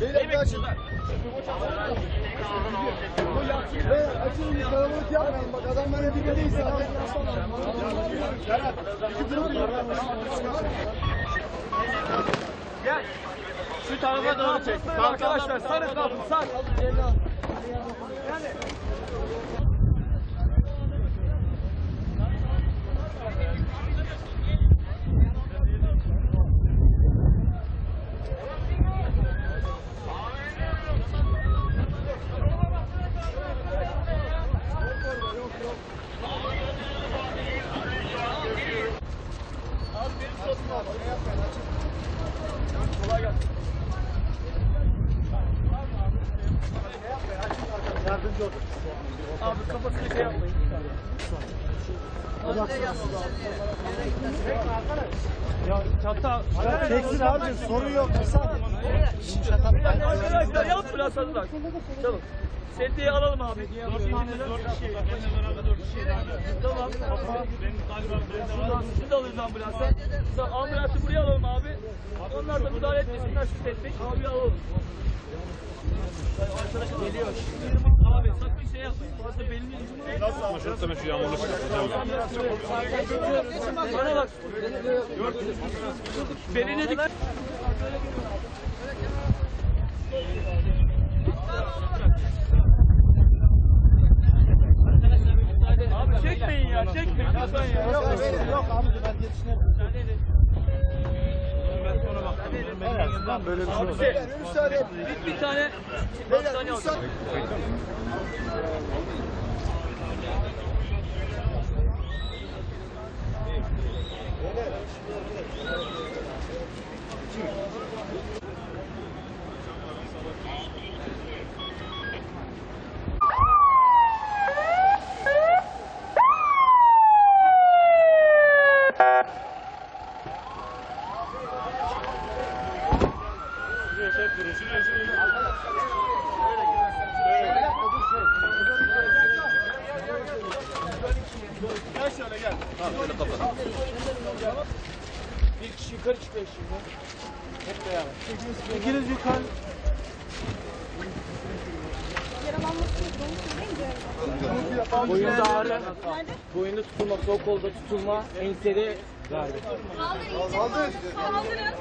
Beyler bir açın. Gel. Şu tarafa doğru çek. Arkadaşlar sarı kalın sar. Abi kafasını şey yapmayın. Ya çata. Çeksin abicim sorun yok. Arkadaşlar yap biraz hazırlan. Çabuk. Sedyeyi alalım abi. Tamam. Şuradan sizi de alırız ambulansa. Ambulansı buraya alalım abi. Onlar da müdahale etmesinler şu tedbir. Abi alalım. Arkadaşlar geliyor. Abi sakın şey yapmayın. Fazla belini Nasıl Ama şurada ben şu yağmurlu Bana bak. Beline dikkat. Abi çekmeyin ya, çekmeyin lütfen ya. Yok yok abicim ben yetişirim. Ben böyle bir şey olmaz. Müsaade et. bir, bir tane Beyler müsaade. alacağım. Gel şöyle gel. Bir kişi yukarı çıkıyor şimdi. Hep beraber. İkiniz yukarı. Doğru söyleyince. Boyunda ağrı, boyunda tutulma, sol kolda tutulma, ensede darbe. Kaldır. Kaldır. Kaldırın.